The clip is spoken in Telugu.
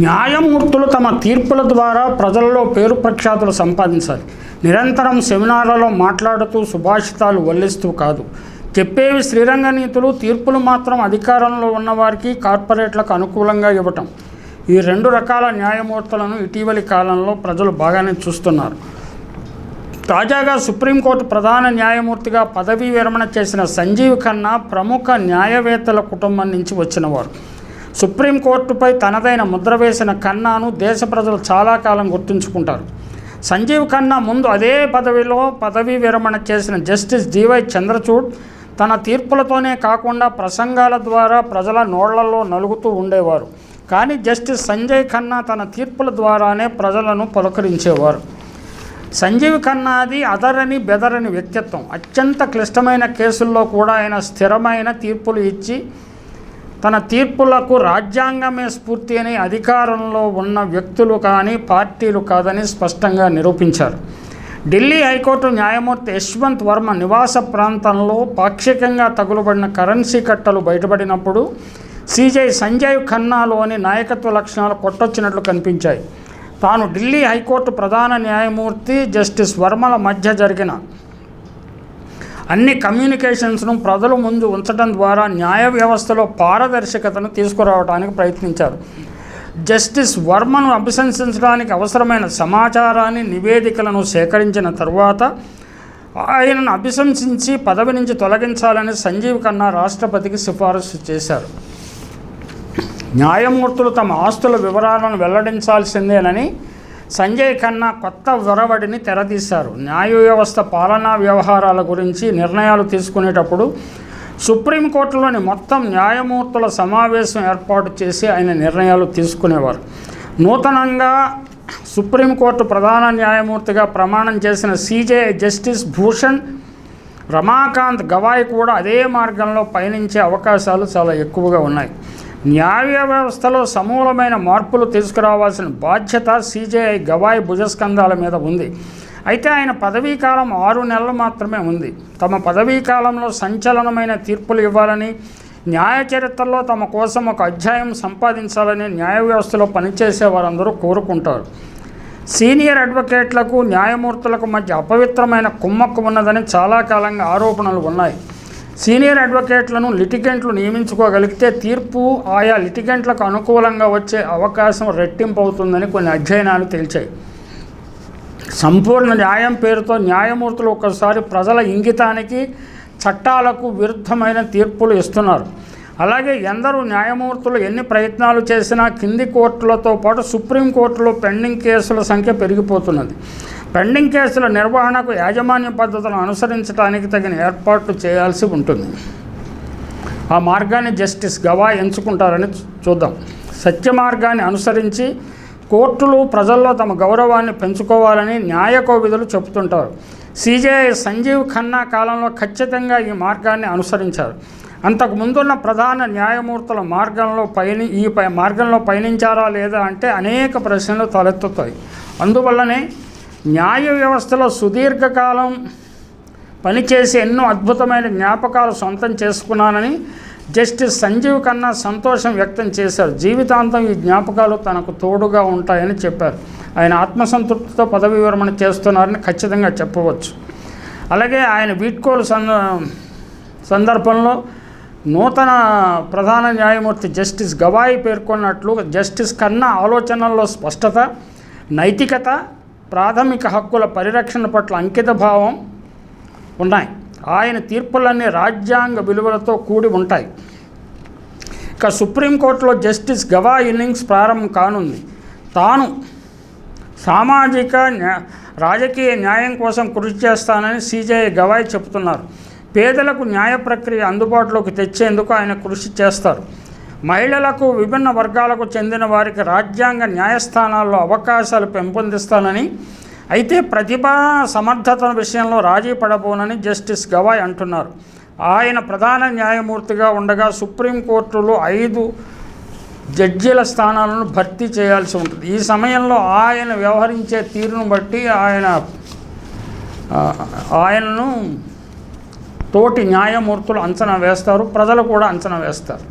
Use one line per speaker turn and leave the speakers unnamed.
న్యాయమూర్తులు తమ తీర్పుల ద్వారా ప్రజల్లో పేరు ప్రఖ్యాతులు సంపాదించాలి. నిరంతరం సెమినార్లలో మాట్లాడుతూ సుభాషితాలు వల్లిస్తూ కాదు. చెప్పేవి శ్రీరంగ నీతులు తీర్పులు మాత్రం అధికారంలో ఉన్నవారికి కార్పొరేట్లకు అనుకూలంగా ఇవ్వటం. ఈ రెండు రకాల న్యాయమూర్తులను ఇటీవలి కాలంలో ప్రజలు బాగానే చూస్తున్నారు. తాజాగా సుప్రీంకోర్టు ప్రధాన న్యాయమూర్తిగా పదవీ విరమణ చేసిన సంజీవ్ ఖన్నా ప్రముఖ న్యాయవేత్తల కుటుంబం నుంచి వచ్చినవారు సుప్రీంకోర్టుపై తనదైన ముద్ర వేసిన ఖన్నాను దేశ ప్రజలు చాలా కాలం గుర్తుంచుకుంటారు. సంజీవ్ ఖన్నా ముందు అదే పదవిలో పదవీ విరమణ చేసిన జస్టిస్ డివై చంద్రచూడ్ తన తీర్పులతోనే కాకుండా ప్రసంగాల ద్వారా ప్రజల నోళ్ళలో నలుగుతూ ఉండేవారు. కానీ జస్టిస్ సంజయ్ ఖన్నా తన తీర్పుల ద్వారానే ప్రజలను పలకరించేవారు. సంజీవ్ ఖన్నాది అదరని బెదరని వ్యక్తిత్వం. అత్యంత క్లిష్టమైన కేసుల్లో కూడా ఆయన స్థిరమైన తీర్పులు ఇచ్చి తన తీర్పులకు రాజ్యాంగమే స్ఫూర్తి అని అధికారంలో ఉన్న వ్యక్తులు కానీ పార్టీలు కాదని స్పష్టంగా నిరూపించారు. ఢిల్లీ హైకోర్టు న్యాయమూర్తి యశ్వంత్ వర్మ నివాస ప్రాంతంలో పాక్షికంగా తగులుబడిన కరెన్సీ కట్టలు బయటపడినప్పుడు సీజై సంజయ్ ఖన్నాలోని నాయకత్వ లక్షణాలు కొట్టొచ్చినట్లు కనిపించాయి. తాను ఢిల్లీ హైకోర్టు ప్రధాన న్యాయమూర్తి జస్టిస్ వర్మల మధ్య జరిగిన అన్ని కమ్యూనికేషన్స్ను ప్రజల ముందు ఉంచడం ద్వారా న్యాయ వ్యవస్థలో పారదర్శకతను తీసుకురావడానికి ప్రయత్నించారు. జస్టిస్ వర్మను అభిశంసించడానికి అవసరమైన సమాచారాన్ని నివేదికలను సేకరించిన తరువాత ఆయనను అభిశంసించి పదవి నుంచి తొలగించాలని సంజీవ్ ఖన్నా రాష్ట్రపతికి సిఫారసు చేశారు. న్యాయమూర్తులు తమ ఆస్తుల వివరాలను వెల్లడించాల్సిందేనని సంజయ్ ఖన్నా కొత్త ఒరవడిని తెరదీశారు. న్యాయ వ్యవస్థ పాలనా వ్యవహారాల గురించి నిర్ణయాలు తీసుకునేటప్పుడు సుప్రీంకోర్టులోని మొత్తం న్యాయమూర్తుల సమావేశం ఏర్పాటు చేసి ఆయన నిర్ణయాలు తీసుకునేవారు. నూతనంగా సుప్రీంకోర్టు ప్రధాన న్యాయమూర్తిగా ప్రమాణం చేసిన సీజే జస్టిస్ భూషణ్ రమాకాంత్ గవాయ్ కూడా అదే మార్గంలో పయనించే అవకాశాలు చాలా ఎక్కువగా ఉన్నాయి. న్యాయ వ్యవస్థలో సమూలమైన మార్పులు తీసుకురావాల్సిన బాధ్యత సీజేఐ గవాయ్ భుజస్కంధాల మీద ఉంది. అయితే ఆయన పదవీ కాలం ఆరు నెలలు మాత్రమే ఉంది. తమ పదవీ కాలంలో సంచలనమైన తీర్పులు ఇవ్వాలని న్యాయ చరిత్రలో తమ కోసం ఒక అధ్యాయం సంపాదించాలని న్యాయ వ్యవస్థలో పనిచేసే వారందరూ కోరుకుంటారు. సీనియర్ అడ్వకేట్లకు న్యాయమూర్తులకు మధ్య అపవిత్రమైన కుమ్మక్కు ఉన్నదని చాలా కాలంగా ఆరోపణలు ఉన్నాయి. సీనియర్ అడ్వకేట్లను లిటిగెంట్లు నియమించుకోగలిగితే తీర్పు ఆయా లిటిగెంట్లకు అనుకూలంగా వచ్చే అవకాశం రెట్టింపు అవుతుందని కొన్ని అధ్యయనాలు తేల్చాయి. సంపూర్ణ న్యాయం పేరుతో న్యాయమూర్తులు ఒక్కసారి ప్రజల ఇంగితానికి చట్టాలకు విరుద్ధమైన తీర్పులు ఇస్తున్నారు. అలాగే ఎందరూ న్యాయమూర్తులు ఎన్ని ప్రయత్నాలు చేసినా కింది కోర్టులతో పాటు సుప్రీంకోర్టులో పెండింగ్ కేసుల సంఖ్య పెరిగిపోతున్నది. పెండింగ్ కేసుల నిర్వహణకు యాజమాన్య పద్ధతులను అనుసరించడానికి తగిన ఏర్పాట్లు చేయాల్సి ఉంటుంది. ఆ మార్గాన్ని జస్టిస్ గవా ఎంచుకుంటారని చూద్దాం. సత్య మార్గాన్ని అనుసరించి కోర్టులు ప్రజల్లో తమ గౌరవాన్ని పెంచుకోవాలని న్యాయ కోవిధులు చెబుతుంటారు. సీజేఐ సంజీవ్ ఖన్నా కాలంలో ఖచ్చితంగా ఈ మార్గాన్ని అనుసరించారు. అంతకు ముందున్న ప్రధాన న్యాయమూర్తుల మార్గంలో పయని ఈ పై మార్గంలో పయనించారా లేదా అంటే అనేక ప్రశ్నలు తలెత్తుతాయి. అందువల్లనే న్యాయ వ్యవస్థలో సుదీర్ఘకాలం పనిచేసి ఎన్నో అద్భుతమైన జ్ఞాపకాలు సొంతం చేసుకున్నానని జస్టిస్ సంజీవ్ ఖన్నా సంతోషం వ్యక్తం చేశారు. జీవితాంతం ఈ జ్ఞాపకాలు తనకు తోడుగా ఉంటాయని చెప్పారు. ఆయన ఆత్మసంతృప్తితో పదవి విరమణ చేస్తున్నారని ఖచ్చితంగా చెప్పవచ్చు. అలాగే ఆయన వీడ్కోలు సంద సందర్భంలో నూతన ప్రధాన న్యాయమూర్తి జస్టిస్ గవాయి పేర్కొన్నట్లు జస్టిస్ కన్నా ఆలోచనల్లో స్పష్టత నైతికత ప్రాథమిక హక్కుల పరిరక్షణ పట్ల అంకితభావం ఉన్నాయి. ఆయన తీర్పులన్నీ రాజ్యాంగ విలువలతో కూడి ఉంటాయి. ఇక సుప్రీంకోర్టులో జస్టిస్ గవా ఇన్నింగ్స్ ప్రారంభం కానుంది. తాను సామాజిక రాజకీయ న్యాయం కోసం కృషి చేస్తానని సీజేఐ గవాయ్ చెబుతున్నారు. పేదలకు న్యాయ ప్రక్రియ అందుబాటులోకి తెచ్చేందుకు ఆయన కృషి చేస్తారు. మహిళలకు విభిన్న వర్గాలకు చెందిన వారికి రాజ్యాంగ న్యాయస్థానాల్లో అవకాశాలు పెంపొందిస్తానని అయితే ప్రతిభ సమర్థత విషయంలో రాజీ పడబోనని జస్టిస్ గవాయ్ అంటున్నారు. ఆయన ప్రధాన న్యాయమూర్తిగా ఉండగా సుప్రీంకోర్టులో ఐదు జడ్జీల స్థానాలను భర్తీ చేయాల్సి ఉంటుంది. ఈ సమయంలో ఆయన వ్యవహరించే తీరును బట్టి ఆయన ఆయనను తోటి న్యాయమూర్తులు అంచనా వేస్తారు ప్రజలు కూడా అంచనా వేస్తారు.